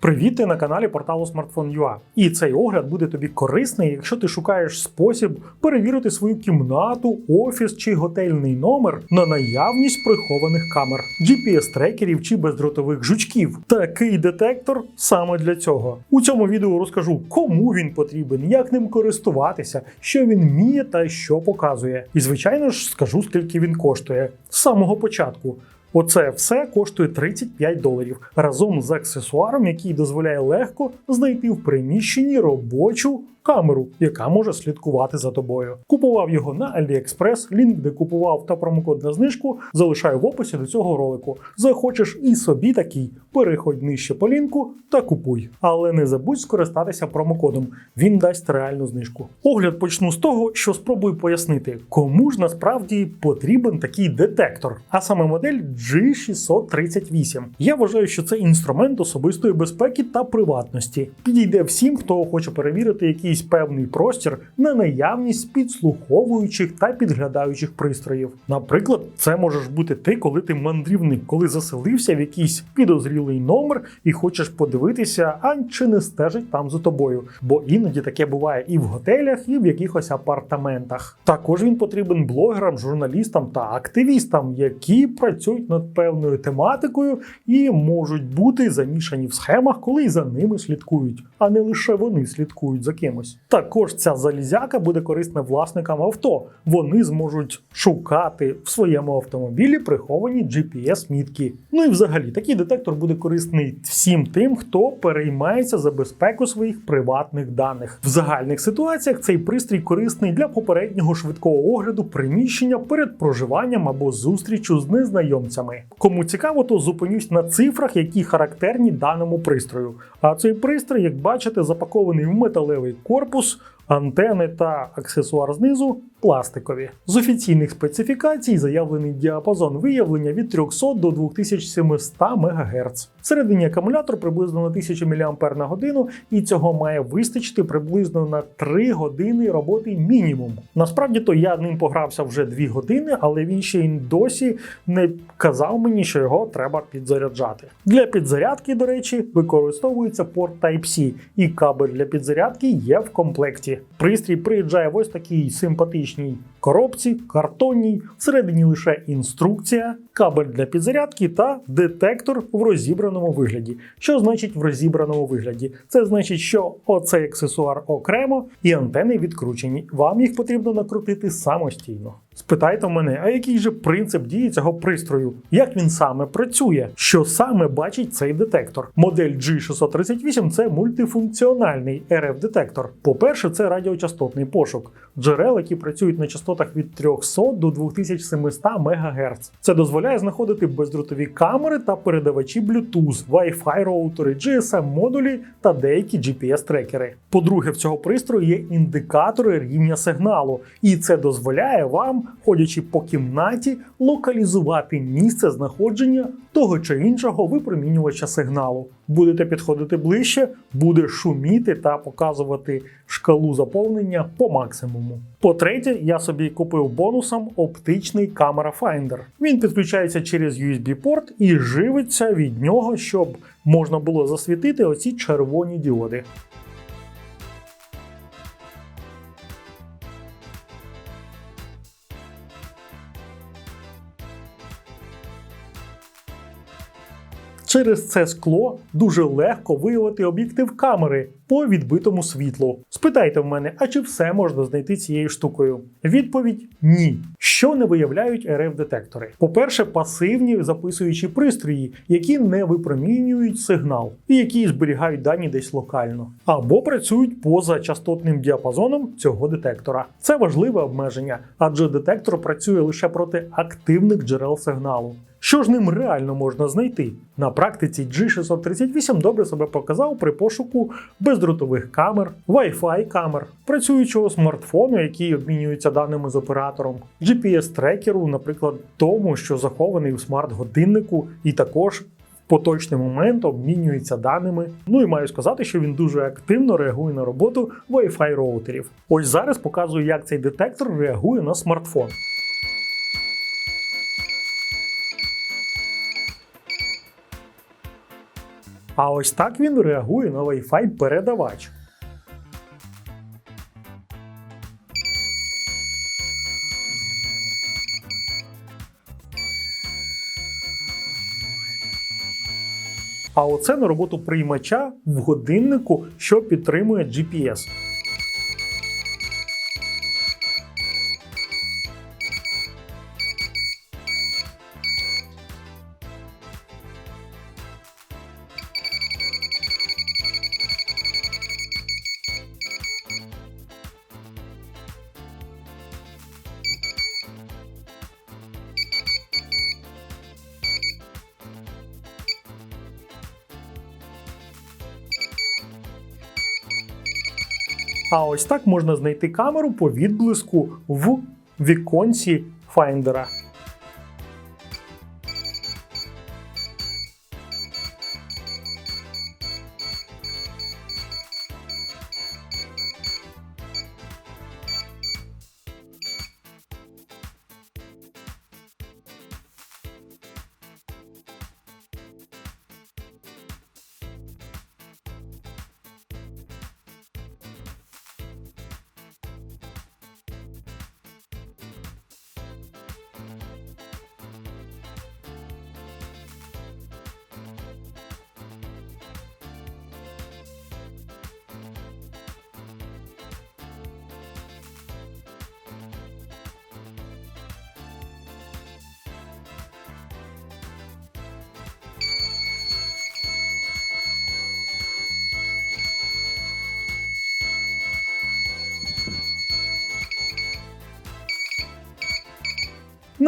Привіт, ти на каналі порталу Smartphone.ua. І цей огляд буде тобі корисний, якщо ти шукаєш спосіб перевірити свою кімнату, офіс чи готельний номер на наявність прихованих камер, GPS-трекерів чи бездротових жучків. Такий детектор саме для цього. У цьому відео розкажу, кому він потрібен, як ним користуватися, що він вміє та що показує. І звичайно ж скажу, скільки він коштує з самого початку. Оце все коштує 35 доларів. Разом з аксесуаром, який дозволяє легко знайти в приміщенні робочу камеру, яка може слідкувати за тобою. Купував його на AliExpress, лінк, де купував та промокод на знижку, залишаю в описі до цього ролику. Захочеш і собі такий, переходь нижче по лінку та купуй. Але не забудь скористатися промокодом, він дасть реальну знижку. Огляд почну з того, що спробую пояснити, кому ж насправді потрібен такий детектор, а саме модель G638. Я вважаю, що це інструмент особистої безпеки та приватності. Підійде всім, хто хоче перевірити якийсь певний простір на наявність підслуховуючих та підглядаючих пристроїв. Наприклад, це можеш бути ти, коли ти мандрівник, коли заселився в якийсь підозрілий номер і хочеш подивитися, а чи не стежить там за тобою. Бо іноді таке буває і в готелях, і в якихось апартаментах. Також він потрібен блогерам, журналістам та активістам, які працюють над певною тематикою і можуть бути замішані в схемах, коли за ними слідкують, а не лише вони слідкують за кимось. Також ця залізяка буде корисна власникам авто. Вони зможуть шукати в своєму автомобілі приховані GPS-мітки. Ну і взагалі такий детектор буде корисний всім тим, хто переймається за безпеку своїх приватних даних. В загальних ситуаціях цей пристрій корисний для попереднього швидкого огляду приміщення перед проживанням або зустрічю з незнайомцями. Кому цікаво, то зупинюсь на цифрах, які характерні даному пристрою. А цей пристрій, як бачите, запакований в металевий корпус. Антени та аксесуар знизу пластикові. З офіційних специфікацій заявлений діапазон виявлення від 300 до 2700 МГц. Всередині акумулятор приблизно на 1000 мАч і цього має вистачити приблизно на 3 години роботи мінімум. Насправді то я ним погрався вже 2 години, але він ще й досі не казав мені, що його треба підзаряджати. Для підзарядки, до речі, використовується порт Type-C, і кабель для підзарядки є в комплекті. Пристрій приїжджає в ось такій симпатичній коробці, картонній, всередині лише інструкція, кабель для підзарядки та детектор в розібраному вигляді. Що значить в розібраному вигляді? Це значить, що оцей аксесуар окремо і антени відкручені. Вам їх потрібно накрутити самостійно. Спитайте мене, а який же принцип дії цього пристрою? Як він саме працює? Що саме бачить цей детектор? Модель G638 це мультифункціональний РФ-детектор. По-перше, це радіочастотний пошук, джерел, які працюють на частотах від 300 до 2700 МГц. Це дозволяє знаходити бездротові камери та передавачі Bluetooth, Wi-Fi роутери, GSM-модулі та деякі GPS-трекери. По-друге, в цього пристрою є індикатори рівня сигналу, і це дозволяє вам, ходячи по кімнаті, локалізувати місце знаходження того чи іншого випромінювача сигналу. Будете підходити ближче, буде шуміти та показувати шкалу заповнення по максимуму. По-третє, я собі купив бонусом оптичний камера Finder. Він підключається через USB-порт і живиться від нього, щоб можна було засвітити оці червоні діоди. Через це скло дуже легко виявити об'єктив камери по відбитому світлу. Спитайте в мене, а чи все можна знайти цією штукою? Відповідь ні. Що не виявляють РФ-детектори? По-перше, пасивні записуючі пристрої, які не випромінюють сигнал і які зберігають дані десь локально, або працюють поза частотним діапазоном цього детектора. Це важливе обмеження, адже детектор працює лише проти активних джерел сигналу. Що ж ним реально можна знайти? На практиці G638 добре себе показав при пошуку бездротових камер, Wi-Fi камер, працюючого смартфону, який обмінюється даними з оператором, GPS-трекеру, наприклад, тому, що захований у смарт-годиннику, і також в поточний момент обмінюється даними. Ну і маю сказати, що він дуже активно реагує на роботу Wi-Fi роутерів. Ось зараз показую, як цей детектор реагує на смартфон. А ось так він реагує на Wi-Fi передавач. А оце на роботу приймача в годиннику, що підтримує GPS. А ось так можна знайти камеру по відблиску в віконці Finder.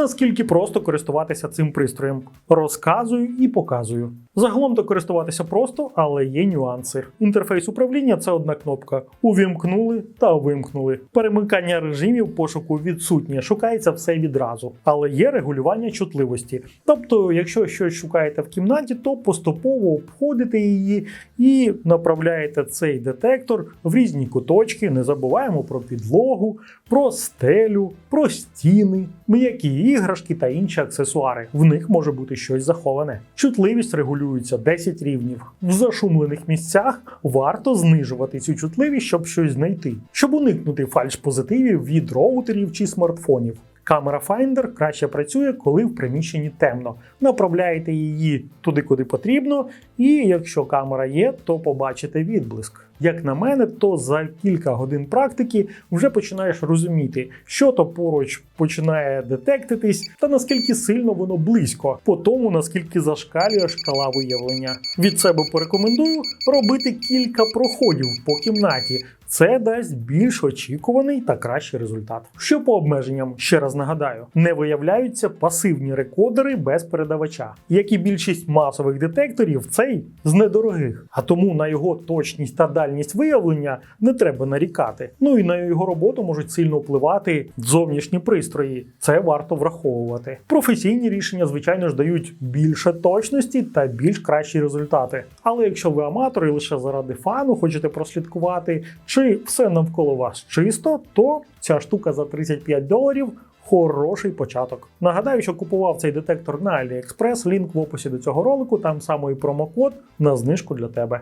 Наскільки просто користуватися цим пристроєм, розказую і показую. Загалом то користуватися просто, але є нюанси. Інтерфейс управління це одна кнопка. Увімкнули та вимкнули. Перемикання режимів пошуку відсутнє, шукається все відразу, але є регулювання чутливості. Тобто, якщо щось шукаєте в кімнаті, то поступово обходите її і направляєте цей детектор в різні куточки. Не забуваємо про підлогу, про стелю, про стіни, м'які іграшки та інші аксесуари. В них може бути щось заховане. Чутливість регулюється 10 рівнів. В зашумлених місцях варто знижувати цю чутливість, щоб щось знайти, щоб уникнути фальш-позитивів від роутерів чи смартфонів. Камера Finder краще працює, коли в приміщенні темно. Направляєте її туди, куди потрібно, і якщо камера є, то побачите відблиск. Як на мене, то за кілька годин практики вже починаєш розуміти, що то поруч починає детектитись, та наскільки сильно воно близько, по тому наскільки зашкалює шкала виявлення. Від себе порекомендую робити кілька проходів по кімнаті. Це дасть більш очікуваний та кращий результат. Що по обмеженням, ще раз нагадаю, не виявляються пасивні рекодери без передавача, як і більшість масових детекторів, цей з недорогих, а тому на його точність та дальність виявлення не треба нарікати. Ну і на його роботу можуть сильно впливати зовнішні пристрої. Це варто враховувати. Професійні рішення, звичайно ж, дають більше точності та більш кращі результати. Але якщо ви аматор і лише заради фану хочете прослідкувати, чи все навколо вас чисто, то ця штука за 35 доларів. Хороший початок. Нагадаю, що купував цей детектор на AliExpress, лінк в описі до цього ролику, там саме і промокод на знижку для тебе.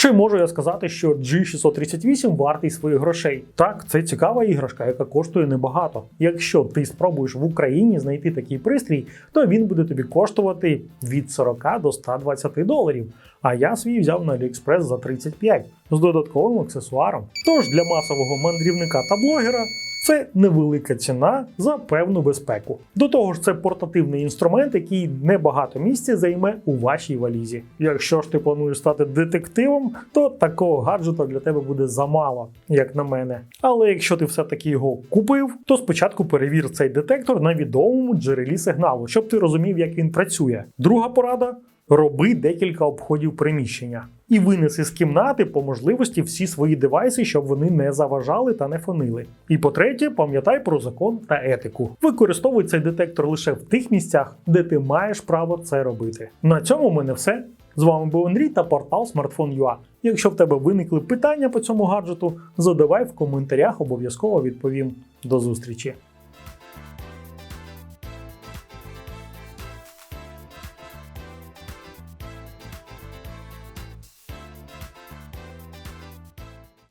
Чи можу я сказати, що G638 вартий своїх грошей? Так, це цікава іграшка, яка коштує небагато. Якщо ти спробуєш в Україні знайти такий пристрій, то він буде тобі коштувати від 40 до 120 доларів. А я свій взяв на AliExpress за 35 з додатковим аксесуаром. Тож для масового мандрівника та блогера це невелика ціна за певну безпеку. До того ж, це портативний інструмент, який небагато місця займе у вашій валізі. Якщо ж ти плануєш стати детективом, то такого гаджета для тебе буде замало, як на мене. Але якщо ти все-таки його купив, то спочатку перевір цей детектор на відомому джерелі сигналу, щоб ти розумів, як він працює. Друга порада. Роби декілька обходів приміщення і винеси з кімнати по можливості всі свої девайси, щоб вони не заважали та не фонили. І по-третє, пам'ятай про закон та етику. Використовуй цей детектор лише в тих місцях, де ти маєш право це робити. На цьому в мене все. З вами був Андрій та портал Smartphone.ua. Якщо в тебе виникли питання по цьому гаджету, задавай в коментарях, обов'язково відповім. До зустрічі!